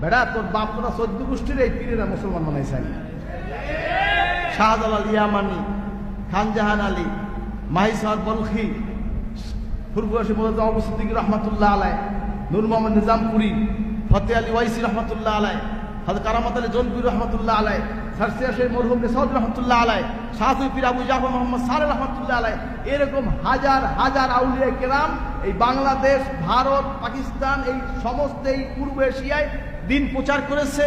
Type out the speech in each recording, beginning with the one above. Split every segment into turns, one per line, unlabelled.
বেড়া, তোর বাপ তোরা চোদ্দ গোষ্ঠীর এই পীরেরা মুসলমান বানাইছেন শাহজালাল ইয়ামানি, খানজাহান আলী, মাহিসার বলখি ফুরফুরাশি মোজাদ অবসুদ্দিক রহমতুল্লাহ আলাই নূর মোহাম্মদ নিজামপুরি, ফতে আলী ওয়াইসি রহমতুল্লাহ আলাই হাজর কারামত আলী জনপুর রহমতুল্লাহ আলাই সারসিয়া শেখ মরহুম নিসাউদ রহমতুল্লাহ আলাই শাহুই পীর আবু জাফর মোহাম্মদ সারে রহমতুল্লাহ আলাই এরকম হাজার হাজার আউলিয়া কেরাম এই বাংলাদেশ ভারত পাকিস্তান এই সমস্ত এই পূর্ব এশিয়ায় দিন প্রচার করেছে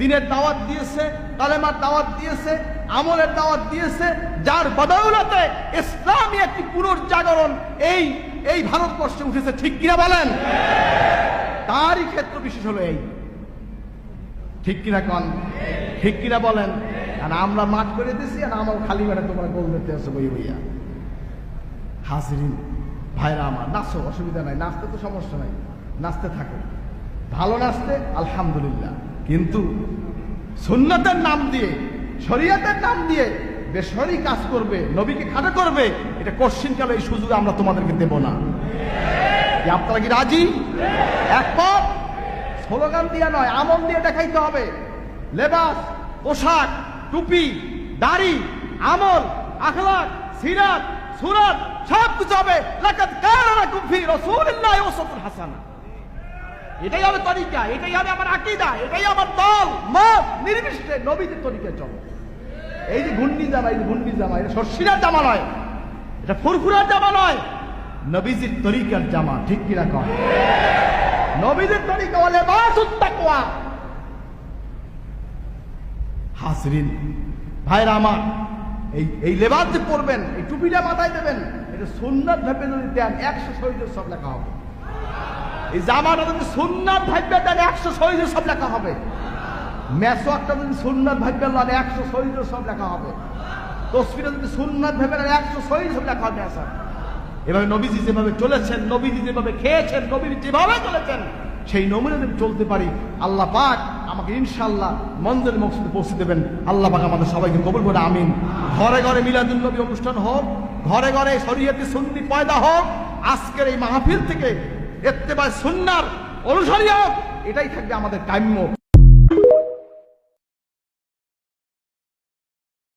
দিনের দাওয়াত দিয়েছে কালেমার দাওয়াত দিয়েছে আমলের দাওয়াত দিয়েছে যার বদৌলতে ইসলামী একটি পুনর্জাগরণ এই এই ভারতবর্ষে উঠেছে। ঠিক কিনা বলেন? তারই ক্ষেত্র বিশেষ হলো এই। ঠিক কিনা কন? ঠিক কিনা বলেন? আর আমরা মাঠ করে দিছি, আর আমার খালি বেড়ে তোমরা গোল দিতে আসো বই বইয়া। হাজিরিন, ভাইরা আমার, নাচো, অসুবিধা নাই। নাচতে তো সমস্যা নাই। নাচতে থাকো। ভালো নাচতে, আলহামদুলিল্লাহ। কিন্তু সুন্নতের নাম দিয়ে, শরীয়তের নাম দিয়ে বেসরি কাজ করবে, নবীকে খাটো করবে, এটা কোশ্চিনকালে এই সুযোগ আমরা তোমাদেরকে দেব না। আপনারা কি রাজি? একমত স্লোগান দিয়ে নয়, আমল দিয়ে দেখাইতে হবে। লেবাস, পোশাক, টুপি, দাড়ি, আমল, আখলাক, সিরাত, সুরাত, সব কিছু হবে। লাকাদ কানা লাকুম ফি রাসূলিল্লাহি উসওয়াতুন হাসানা। এটাই হবে তরিকা, এটাই হবে আমার আকীদা, এটাই আমার দল, মত, নির্বিশেষে নবীদের তরিকায় চলো এই যে ঘুন্ডি জামা, এই ঘুন্ডি জামা, এটা শর্ষিরার জামা নয়, এটা ফুরফুরার জামা নয়, নবীজির তরিকার জামা, ঠিক কিনা কয় নবীদের তরিকা তাকওয়া হাসরিন, ভাইরা আমার, এই এই লেবাস যে পরবেন, এই টুপিটা মাথায় দেবেন, এটা সুন্নাত ভাবে যদি দেন, একশো শহীদের সব লেখা হবে। এই জামাটা যদি সুন্নাত ভাববে দেন, একশো শহীদের সব লেখা হবে। মেসোয়াকটা যদি সুন্নাত ভাববে দেন, একশো শহীদের সব লেখা হবে। তসবিটা যদি সুন্নাত ভেবে দেন, একশো শহীদ সব লেখা হবে আসা এভাবে নবীজি যেভাবে চলেছেন, নবীজি যেভাবে খেয়েছেন, নবীজি যেভাবে চলেছেন, সেই নমুনা যদি চলতে পারি, আল্লাহ পাক আমাকে ইনশাল্লাহ মন্দির মকসুদে পৌঁছে দেবেন। আল্লাহ পাক আমাদের সবাইকে কবুল করে, আমিন। ঘরে ঘরে মিলাদুল নবী অনুষ্ঠান হোক, ঘরে ঘরে শরীয়তে সুন্নি পয়দা হোক, আজকের এই মাহফিল থেকে এত্তেবায় সুন্নার অনুসারী হোক, এটাই থাকবে আমাদের কাম্য।